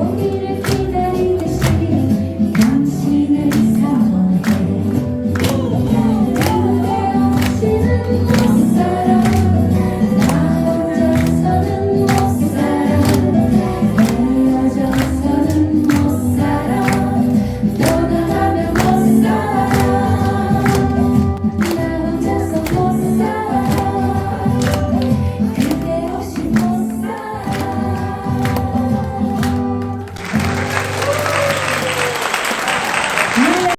여기